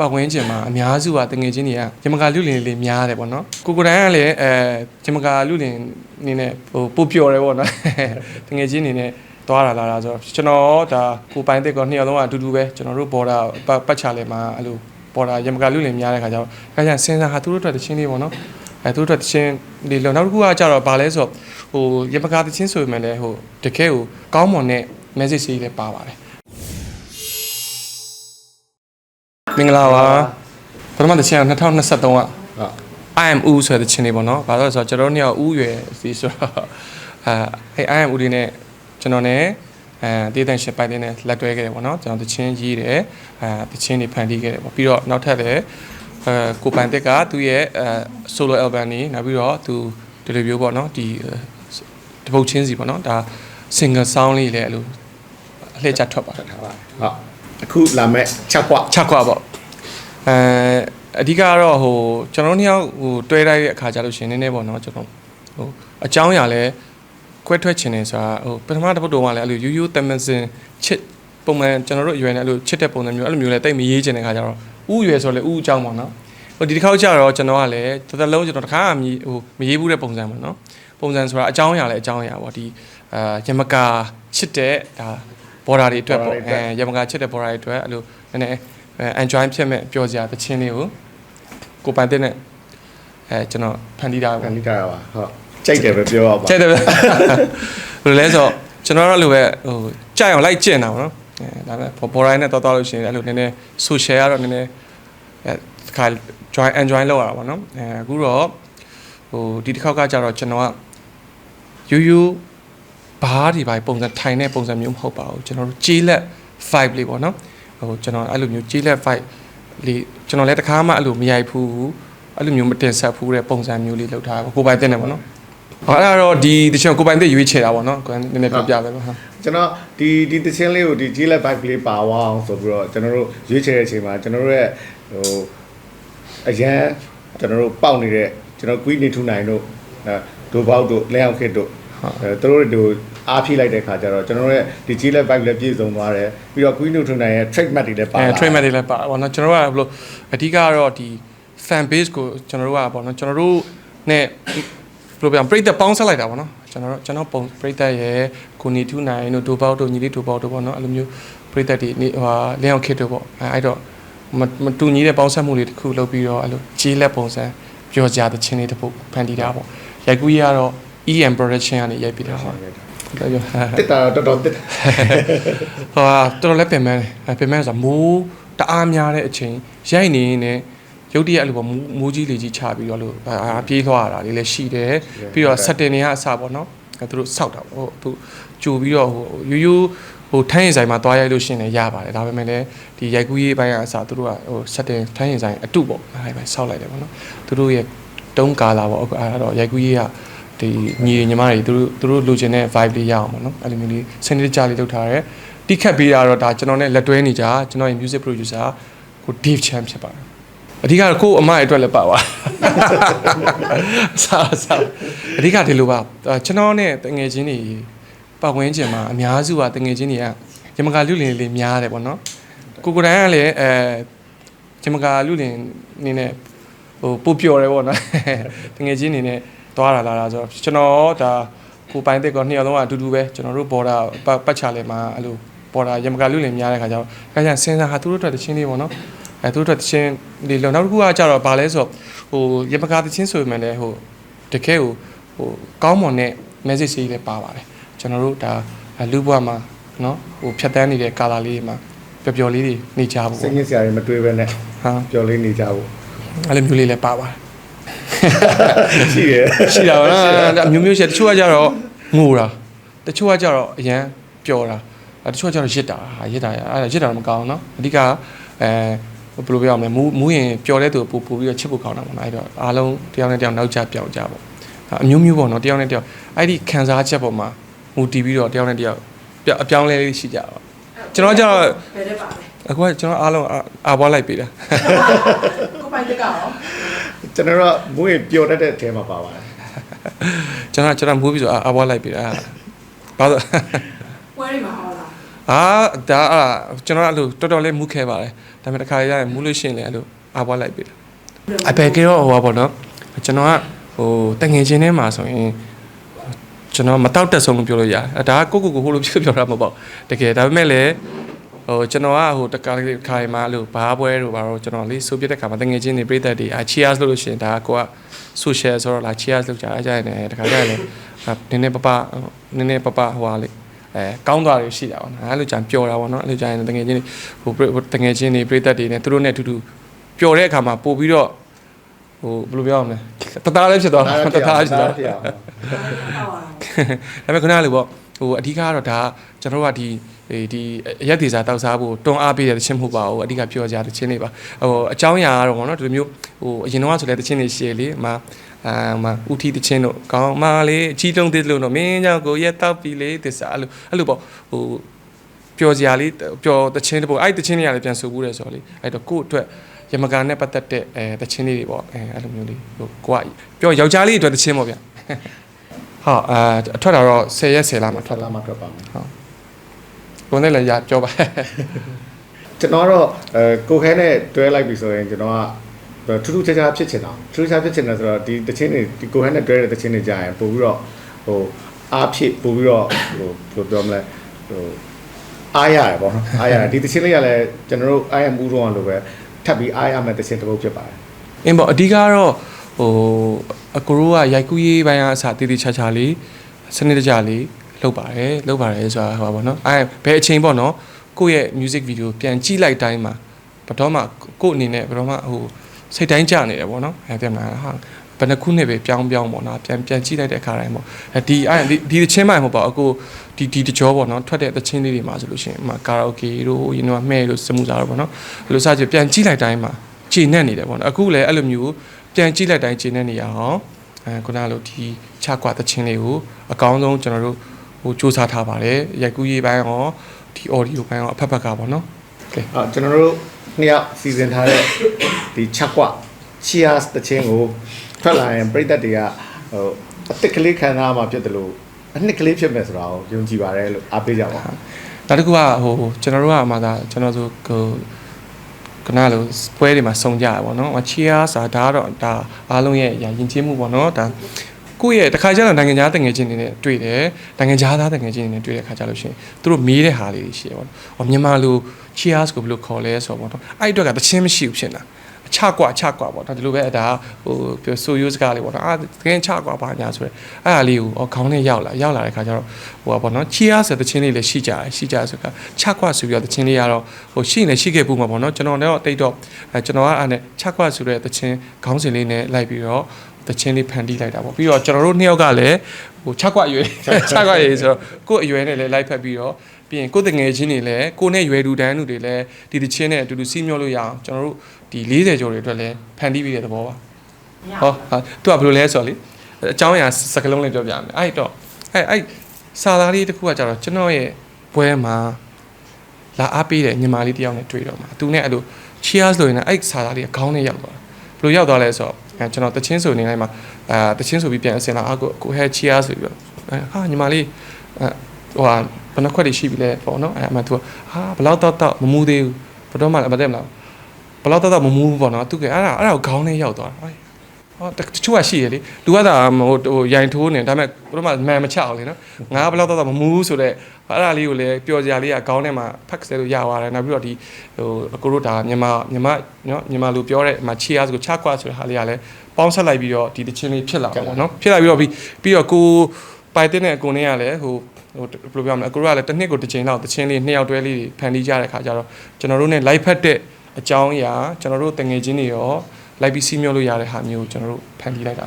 ပတ်ဝန်းကျင်မှာအများစုကတငယ်ချင်းတွေကဂျမကာလူလင်လေးများတယ်ပေါ့နော်ကိုကိုတိုင်းကလည်းအဲဂျမကာလူလင်နေနဲ့ဟိုပို့ပျော်တယ်ပေါ့နော်တငယ်ချင်းနေနဲ့သွားတာလာတာဆိုတော့ကျွန်တော်ဒါကိုပိုင်းတက်ကောနှစ်ယောက်လုံးကအတူတူပဲကျွန်တော်တို့ဘော်ဒါပတ်ချလဲမှာအဲ့လိုဘော်ဒါရမကလူလင်များတဲ့ခါကျတော့အဲကျစဉ်းစားဟာသူတို့အတွက်တချင်းလေးပေါ့နော်အဲသူတို့အတွက်တချင်းလေးလုံးနောက်တစ်ခုကကြတော့ဗာလဲဆိုတော့ဟိုရမကတချင်းဆိုပေမဲ့လည်းဟိုတကယ်ကိုကောင်းမွန်တဲ့ message လေးလည်းပါပါတယ် မင်္ဂလာပါပထမတချင်းက2023ကဟုတ် I am U ဆိုတဲ့ချင်းလေးပေါ့နော်။ဘာလို့လဲဆိုတော့ကျွန်တော်တို့နှစ်ယောက် U ရွယ်စီဆိုတော့အဲ I am U လေးနဲ့ကျွန်တော်နဲ့အဲတေးတန်ရှစ်ပိုက်လေးနဲ့လက်တွဲခဲ့တယ်ပေါ့နော်။ကျွန်တော်တချင်းရေးတယ်အဲတချင်းတွေဖန်တီးခဲ့တယ်ပေါ့။ပြီးတော့နောက်ထပ်လည်းအဲကိုပိုင်တက်ကသူ့ရဲ့အဲ solo album นี่နောက်ပြီးတော့သူဒီလိုမျိုးပေါ့နော်ဒီတပုတ်ချင်းစီပေါ့နော်။ဒါ single sound လေးလည်းအဲ့လိုအလှည့်ကျထွက်ပါတယ်ဟုတ်အခုလာမဲ့ချက်ကွချက်ခွာပေါ့ အဲအဓိကကတော့ဟိုကျွန်တော်တို့နှစ်ယောက်ဟိုတွဲတိုက်တဲ့အခါကျလို့ရှရင်နည်းနည်းပေါ့နော်ကျွန်တော်ဟိုအကြောင်းအရာလဲကွဲထွက်ချင်တယ်ဆိုတာဟိုပထမတစ်ပုတ်တုန်းကလည်းအဲ့လိုယူယူတမန်စင်ချစ်ပုံမှန်ကျွန်တော်တို့အရွယ်နဲ့အဲ့လိုချစ်တဲ့ပုံစံမျိုးအဲ့လိုမျိုးလဲတိတ်မရေးချင်တဲ့ခါကျတော့ဥရွယ်ဆိုလဲဥအကြောင်းပေါ့နော်ဟိုဒီတစ်ခေါက်ကျတော့ကျွန်တော်ကလည်းတစ်သက်လုံးကျွန်တော်တစ်ခါမှဟိုမရေးဘူးတဲ့ပုံစံပေါ့နော်ပုံစံဆိုတာအကြောင်းအရာလဲအကြောင်းအရာပေါ့ဒီအာယမကာချစ်တဲ့ဒါဘော်ဒါတွေအတွက်ပေါ့အဲယမကာချစ်တဲ့ဘော်ဒါတွေအတွက်အဲ့လိုနည်းနည်းအဲ enjoy ဖြစ်မဲ့ပျော်စရာသချင်းလေးကိုကိုပိုင်တဲ့နဲ့အဲကျွန်တော်ဖန်တီးတာခပေါ့န်ဒီတာပါဟုတ်ကြိုက်တယ်ပဲပြောရပါကြိုက်တယ်ပဲဘယ်လိုလဲဆိုတော့ကျွန်တော်တို့လိုပဲဟိုကြိုက်အောင်လိုက်ကျင့်တာပေါ့နော်အဲဒါပေမဲ့ဘော်ရိုင်းနဲ့တော်တော်လို့ရှိရင်အဲ့လိုနည်းနည်း social ကတော့နည်းနည်းအဲခါ join enjoy လုပ်ရတာပေါ့နော်အဲအခုတော့ဟိုဒီတစ်ခေါက်ကကြတော့ကျွန်တော်ကယူယူဘားဒီပိုင်းပုံစံထိုင်တဲ့ပုံစံမျိုးမဟုတ်ပါဘူးကျွန်တော်တို့ကြီးလက် vibe လေးပေါ့နော် ဟိုကျွန်တော်အဲ့လိုမျိုးကြီးလက် vibe လေးကျွန်တော်လည်းတစ်ခါမှအဲ့လိုမရိုက်ဘူးအဲ့လိုမျိုးမတင်ဆက်ဘူးတဲ့ပုံစံမျိုးလေးလုပ်ထားတာပေါ့ကိုယ်ပိုင်တဲ့နေပေါ့နော်ဟောအဲ့ဒါတော့ဒီတချင်ကိုပိုင်တဲ့ရွေးချယ်တာပေါ့နော်ကိုယ်နည်းနည်းပြောပြပဲပါဟာကျွန်တော်ဒီဒီတချင်းလေးကိုဒီကြီးလက် bike လေးပါဝအောင်ဆိုပြီးတော့ကျွန်တော်တို့ရွေးချယ်တဲ့အချိန်မှာကျွန်တော်တို့ရဲ့ဟိုအရန်ကျွန်တော်တို့ပေါက်နေတဲ့ကျွန်တော် queen နေထူနိုင်တို့အဲဒိုဘောက်တို့လဲအောင်ခစ်တို့အဲသူတို့တို့ အားဖြည့်လိုက်တဲ့ခါကျတော့ကျွန်တော်တို့ရဲ့ဒီကြီးလက် bike လည်းပြည့်စုံသွားတယ်ပြီးတော့ queen နေထူနိုင်ရဲ့ trademark တွေလည်းပါအဲလာ trademark တွေလည်းပါပေါ့နော်ကျွန်တော်တို့ကဘယ်လိုအဓိကကတော့ဒီ fan base ကိုကျွန်တော်တို့ကပေါ့နော်ကျွန်တော်တို့ ਨੇ ဘယ်လိုပြောပြပြိတ္တပေါင်းဆက်လိုက်တာပေါ့နော်ကျွန်တော်တို့ကျွန်တော်ပုံပြိတ္တရဲ့ကိုနေထူနိုင်တို့ဒိုပေါက်တို့ညီလေးဒိုပေါက်တို့ပေါ့နော်အဲ့လိုမျိုးပြိတ္တတွေနေဟိုလင်းအောင်ခစ်တို့ပေါ့အဲအဲ့တော့မမတူညီတဲ့ပေါင်းဆက်မှုလေးတစ်ခုလုပ်ပြီးတော့အဲ့လိုကြီးလက်ပုံစံပြောကြတဲ့ချင်းလေးတစ်ပုတ်ဖန်တီးတာပေါ့ရိုက်ကူးရကတော့ EM production ကနေရိုက်ပြီးတာဟုတ် တယ်ပြောတစ်တာတော်တော်တစ်ဟိုဟာတော်တော်လည်းပင်ပန်းတယ်ပင်ပန်းဆိုတာမိုးတအားများတဲ့အချိန်ရိုက်နေရင်လည်းရုတ်တရက်အဲ့လိုပေါ့မိုးမိုးကြီးလေကြီးချပြီးတော့လို့အာပြေးသွားရတာလေးလည်းရှိတယ်ပြီးတော့ဆက်တင်နေရအစားပေါ့နော်အဲသူတို့စောက်တာပေါ့ဟိုသူကြိုပြီးတော့ဟိုယူယူဟိုထိုင်းရင်ဆိုင်မှာသွားရိုက်လို့ရှရင်လည်းရပါတယ်ဒါပေမဲ့လည်းဒီရိုက်ကူးရေးပိုင်းကအစားသူတို့ကဟိုဆက်တင်ထိုင်းရင်ဆိုင်အတုပေါ့အဲဒီပိုင်းစောက်လိုက်တယ်ပေါ့နော်သူတို့ရဲ့တုံးကာလာပေါ့အခုအဲ့ဒါတော့ရိုက်ကူးရေးက ဒီညီညီမတွေသူတို့သူတို့လိုချင်တဲ့ vibe လေးရအောင်ပေါ့နော်အဲ့လိုမျိုးလေးစနစ်တကျလေးလုပ်ထားတယ်တိခတ်ပေးတာတော့ဒါကျွန်တော်နဲ့လက်တွဲနေကြကျွန်တော်ရဲ့ music producer ကို Dave Chan ဖြစ်ပါတယ်အဓိကတော့ကို့အမရဲ့အတွက်လည်းပါပါစားစားအဓိကဒီလိုပါအာကျွန်တော်နဲ့တငယ်ချင်းတွေပတ်ဝန်းကျင်မှာအများစုကတငယ်ချင်းတွေကရမကာလူလင်လေးများတယ်ပေါ့နော်ကိုကိုတိုင်းကလည်းအဲရမကာလူလင်နေနဲ့ဟိုပို့ပျော်တယ်ပေါ့နော်တငယ်ချင်းနေနဲ့ သွားတာလာတာဆိုတော့ကျွန်တော်ဒါကိုပိုင်တဲ့ကောနှစ်ယောက်လုံးကအတူတူပဲကျွန်တော်တို့ဘော်ဒါပတ်ချလဲမှာအဲ့လိုဘော်ဒါရမကာလူလင်များတဲ့ခါကျတော့အဲကျစဉ်းစားဟာသူတို့အတွက်တချင်းလေးပေါ့နော်အဲသူတို့အတွက်တချင်းလေးလုံးနောက်တစ်ခုကကြတော့ဗာလဲဆိုတော့ဟိုရမကာတချင်းဆိုပေမဲ့လည်းဟိုတကယ်ကိုဟိုကောင်းမွန်တဲ့ message လေးလည်းပါပါတယ်ကျွန်တော်တို့ဒါလူဘွားမှာနော်ဟိုဖြတ်တန်းနေတဲ့ကာလာလေးတွေမှာပျော်ပျော်လေးတွေနေကြဖို့စိတ်ညစ်စရာတွေမတွေးပဲနဲ့ဟာပျော်လေးနေကြဖို့အဲ့လိုမျိုးလေးလည်းပါပါတယ် ရှိတယ်ရှိတာဗောနော်မျိုးမျိုးရှိတချို့ကကြတော့ငိုတာတချို့ကကြတော့အရန်ပျော်တာတချို့ကကြတော့ရစ်တာရစ်တာအဲ့ဒါရစ်တာမကောင်းနော်အဓိကအဲဘယ်လိုပြောရမလဲမူးမူးရင်ပျော်တဲ့သူပို့ပို့ပြီးတော့ချစ်ဖို့ကောင်းတာပေါ့နော်အဲ့တော့အားလုံးတယောက်နဲ့တယောက်နောက်ကျပျောက်ကြပေါ့အမျိုးမျိုးပေါ့နော်တယောက်နဲ့တယောက်အဲ့ဒီခံစားချက်ပေါ်မှာမူတည်ပြီးတော့တယောက်နဲ့တယောက်အပြောင်းလဲလေးရှိကြပါကျွန်တော်ကျတော့ဘယ်တဲ့ပါလဲအခုကကျွန်တော်အားလုံးအားပွားလိုက်ပြီလားကိုပိုင်တက်ကရော ကျွန်တော်တို့မွေးပျော်တတ်တဲ့အထဲမှာပါပါတယ်ကျွန်တော်ကျွန်တော်မူးပြီးဆိုအာဘွားလိုက်ပေးတာဘာလို့ပွဲတွေမှာဟောလားအာဒါအဲ့ဒါကျွန်တော်အဲ့လိုတော်တော်လေးမူးခဲပါတယ်ဒါပေမဲ့တစ်ခါရရင်မူးလို့ရှိရင်လည်းအဲ့လိုအားပွားလိုက်ပြီလားအပေကေတော့ဟိုပါပေါ့နော်ကျွန်တော်ကဟိုတငယ်ချင်းထဲမှာဆိုရင်ကျွန်တော်မတောက်တက်ဆုံးလို့ပြောလို့ရတယ်အဲဒါကကိုကိုကိုဟိုလိုပြောပြောတာမဟုတ်ပါဘူးတကယ်ဒါပေမဲ့လည်း ဟိုကျွန်တော်ကဟိုတကားလေးခါရီမှာလို့ဘားပွဲတို့ဘာလို့ကျွန်တော်လေးဆိုပြတဲ့ခါမှာတငယ်ချင်းတွေပြည့်သက်တွေအာ cheers လို့လို့ရှိရင်ဒါကကိုက social ဆိုတော့လာ cheers လုပ်ကြအားကြရတယ်တခါကြရတယ်နည်းနည်းပပနည်းနည်းပပဟိုဟာလေးအဲကောင်းသွားတွေရှိတာပေါ့နော်အဲ့လိုကြံပျော်တာပေါ့နော်အဲ့လိုကြရင်တငယ်ချင်းတွေဟိုတငယ်ချင်းတွေပြည့်သက်တွေနဲ့သူတို့နဲ့အတူတူပျော်တဲ့အခါမှာပို့ပြီးတော့ဟိုဘယ်လိုပြောရမလဲတသားလေးဖြစ်သွားတာတသားဖြစ်သွားဖြစ်အောင်ဒါပေမဲ့ခုနကလိုပေါ့ဟိုအဓိကကတော့ဒါကျွန်တော်တို့ကဒီ ဒီရက်သေးစာတောက်စားဖို့တွန်းအားပေးတဲ့တခြင်းမဟုတ်ပါဘူးအဓိကပြောကြတဲ့ခြင်းတွေပါဟိုအကြောင်းအရာကတော့ဗောနော်ဒီလိုမျိုးဟိုအရင်တော့ဆိုလဲတခြင်းတွေရှည်လေအမအာမဥတီတခြင်းတို့ကောင်းမလေးအကြီးတုံးသေးလို့တော့မင်းကြောင့်ကိုရက်တောက်ပြီလေသစ္စာအဲ့လိုအဲ့လိုပေါ့ဟိုပျော်စရာလေးပျော်တခြင်းတပို့အဲ့တခြင်းတွေကလည်းပြန်ဆိုဘူးတယ်ဆိုတော့လေအဲ့တော့ကို့အတွက်ယမကန်နဲ့ပတ်သက်တဲ့အဲတခြင်းလေးတွေပေါ့အဲအဲ့လိုမျိုးလေးဟိုကိုကပြောယောက်ျားလေးအတွက်တခြင်းပေါ့ဗျဟာအာအထွက်တာတော့10ရက်10လမှာထွက်ထွက်လာလာမှထွက်ပါမယ် ကိုယ်နဲ့လည်းရပြောပါကျွန်တော်တော့အဲကိုခဲနဲ့တွဲလိုက်ပြီဆိုရင်ကျွန်တော်ကထူးထူးခြားခြားဖြစ်ချင်တာထူးထူးခြားဖြစ်ချင်တယ်ဆိုတော့ဒီတချင်းတွေဒီကိုခဲနဲ့တွဲတဲ့တချင်းတွေကြာရင်ပို့ပြီးတော့ဟိုအားဖြစ်ပို့ပြီးတော့ဟိုဘယ်လိုပြောမလဲဟိုအားရတယ်ပေါ့နော်အားရတယ်ဒီတချင်းလေးကလည်းကျွန်တော်တို့အားရမှုတော့လို့ပဲထပ်ပြီးအားရမယ်တချင်းတစ်ပုတ်ဖြစ်ပါတယ်အင်းပေါ့အဓိကတော့ဟိုအကူတို့ကရိုက်ကူးရေးပိုင်းကအစားတည်တည်ချာချာလေးစနစ်တကျလေး လုပ်ပါတယ်လုပ်ပါတယ်ဆိုတာဟောပါတော့အဲဘယ်အချိန်ပေါ့နော်ကိုယ့်ရဲ့ music video ပြန်ကြည့်လိုက်တိုင်းမှာဘယ်တော့မှကိုယ့်အနေနဲ့ဘယ်တော့မှဟိုစိတ်တိုင်းကြနေတယ်ပေါ့နော်အဲပြန်လာဟာဘယ်နှခုနှစ်ပဲပြောင်းပြောင်းပေါ့နော်ပြန်ပြန်ကြည့်လိုက်တဲ့အခါတိုင်းပေါ့အဲဒီအဲဒီဒီသချင်းမိုင်မဟုတ်ပါဘူးအခုဒီဒီတကြောပေါ့နော်ထွက်တဲ့သချင်းလေးတွေမှာဆိုလို့ရှိရင်ဟိုကာရာโอเกတို့ရင်တော့မှဲ့လို့စမှုစားတော့ပေါ့နော်ဘယ်လိုစကြပြန်ကြည့်လိုက်တိုင်းမှာခြေနဲ့နေတယ်ပေါ့နော်အခုလည်းအဲ့လိုမျိုးပြန်ကြည့်လိုက်တိုင်းခြေနဲ့နေရအောင်အဲခုနကလိုဒီချကွာသချင်းလေးကိုအကောင်းဆုံးကျွန်တော်တို့ ဟိုစူးစမ်းထားပါတယ်ရိုက်ကူးရေးပိုင်းရောဒီ audio ပိုင်းရောအဖက်ဖက်ကပေါ့နော်ကဲအော်ကျွန်တော်တို့နှစ်ယောက်စီစဉ်ထားတဲ့ဒီချက်ကွ cheers တချင်းကိုထွက်လာရင်ပြည်သက်တွေကဟိုအစ်စ်ကလေးခံစားမှာဖြစ်တယ်လို့အနှစ်ကလေးဖြစ်မယ်ဆိုတာကိုယုံကြည်ပါတယ်လို့အားပေးကြပါဦးနောက်တစ်ခုကဟိုကျွန်တော်တို့ကမှသာကျွန်တော်ဆိုဟိုကနလိုပွဲတွေမှာစုံကြရပါတော့။ cheer ဆိုတာဒါကတော့ဒါအားလုံးရဲ့ယဉ်ကျေးမှုပေါ့နော်။ဒါ ကိုယ့်ရဲ့တစ်ခါကျတော့နိုင်ငံခြားတငယ်ချင်းတွေနဲ့တွေ့တယ်။နိုင်ငံခြားသားတငယ်ချင်းတွေနဲ့တွေ့တဲ့ခါကျလို့ရှိရင်သူတို့မေးတဲ့ဟာလေးတွေရှိရပါတော့။ဟောမြန်မာလို cheers ကိုဘယ်လိုခေါ်လဲဆိုတော့ပေါ့နော်။အဲ့ဒီအတွက်ကတချင်းမရှိဘူးဖြစ်နေတာ။အချကွာအချကွာပေါ့ဒါဒီလိုပဲဒါဟိုပြောဆိုယူစကားလေးပေါ့နော်အာတကယ်ချကွာပါညာဆိုရဲအဲ့ဒါလေးကိုအော်ခေါင်းနဲ့ရောက်လာရောက်လာတဲ့ခါကျတော့ဟိုပါပေါ့နော်ချီယာဆိုတဲ့ချင်းလေးလည်းရှိကြတယ်ရှိကြဆိုကချကွာဆိုပြီးတော့တချင်းလေးကတော့ဟိုရှိနေရှိခဲ့ပူမှာပေါ့နော်ကျွန်တော်တော့တိတ်တော့အဲကျွန်တော်ကအဲ့နဲ့ချကွာဆိုတဲ့တချင်းခေါင်းစဉ်လေးနဲ့လိုက်ပြီးတော့ တချင်းလေးဖန်တီးလိုက်တာပေါ့ပြီးတော့ကျွန်တော်တို့နှစ်ယောက်ကလည်းဟိုချက်ကွာရွယ်ချက်ကွာရွယ်ဆိုတော့ကိုယ့်အရွယ်နဲ့လည်းလိုက်ဖက်ပြီးတော့ပြီးရင်ကိုယ့်တငယ်ချင်းတွေလည်းကိုယ်နဲ့ရွယ်တူတန်းတူတွေလည်းဒီတချင်းနဲ့အတူတူစီးမျောလို့ရအောင်ကျွန်တော်တို့ဒီ40ကျော်တွေအတွက်လည်းဖန်တီးပြီးတဲ့သဘောပါဟောဟာသူကဘယ်လိုလဲဆိုတော့လေအကြောင်းအရာစကလုံးလေးပြောပြမယ်အဲ့တော့အဲ့အဲ့စာသားလေးတစ်ခုကကြတော့ကျွန်တော်ရဲ့ပွဲမှာလာအားပေးတဲ့ညီမလေးတယောက်နဲ့တွေ့တော့မှာသူနဲ့အဲ့လို cheers လို့ရင်အဲ့စာသားလေးကခေါင်းနဲ့ရောက်သွားဘယ်လိုရောက်သွားလဲဆိုတော့ အဲကျွန်တော်တချင်းဆိုနေတိုင်းမှာအာတချင်းဆိုပြီးပြန်အစင်လာအကိုကိုဟဲ cheers ဆိုပြီးတော့ဟာညီမလေးအဲဟိုဟာဘယ်နှခွက်တွေရှိပြီလဲပေါ့နော်အဲ့အမှသူကဟာဘယ်လောက်တော့တော့မမူးသေးဘူးဘယ်တော့မှမတည့်မလားဘယ်လောက်တော့တော့မမူးဘူးပေါ့နော်သူကအဲ့ဒါအဲ့ဒါကိုခေါင်းနဲ့ရောက်သွားတာ ဟောတချို့ကရှိရလေလူကသာဟိုဟိုရိုင်ထိုးနေဒါပေမဲ့ဘယ်တော့မှမန်မချအောင်လေနော်ငါဘယ်လောက်တော့တော့မမူးဘူးဆိုတော့အဲ့ဒါလေးကိုလည်းပျော်စရာလေးကခေါင်းထဲမှာဖက်ဆဲလို့ရသွားတယ်နောက်ပြီးတော့ဒီဟိုအကိုတို့ဒါမြန်မာမြန်မာနော်မြန်မာလူပြောတဲ့မှာ cheers ကိုချကွာဆိုတဲ့ဟာလေးကလည်းပေါင်းဆက်လိုက်ပြီးတော့ဒီတချင်းလေးဖြစ်လာတာပေါ့နော်ဖြစ်လာပြီးတော့ပြီးပြီးတော့ကိုပိုက်တဲ့အကိုနဲ့ကလည်းဟိုဟိုဘယ်လိုပြောမလဲအကိုတို့ကလည်းတစ်နှစ်ကိုတစ်ချိန်လောက်တချင်းလေးနှစ်ယောက်တွဲလေးဖန်တီးကြတဲ့ခါကျတော့ကျွန်တော်တို့ ਨੇ live ဖက်တဲ့အကြောင်းအရာကျွန်တော်တို့တငယ်ချင်းတွေရော လိုက်ပြီးစီးမျောလို့ရတဲ့ဟာမျိုးကိုကျွန်တော်တို့ဖန်တီးလိုက်တာ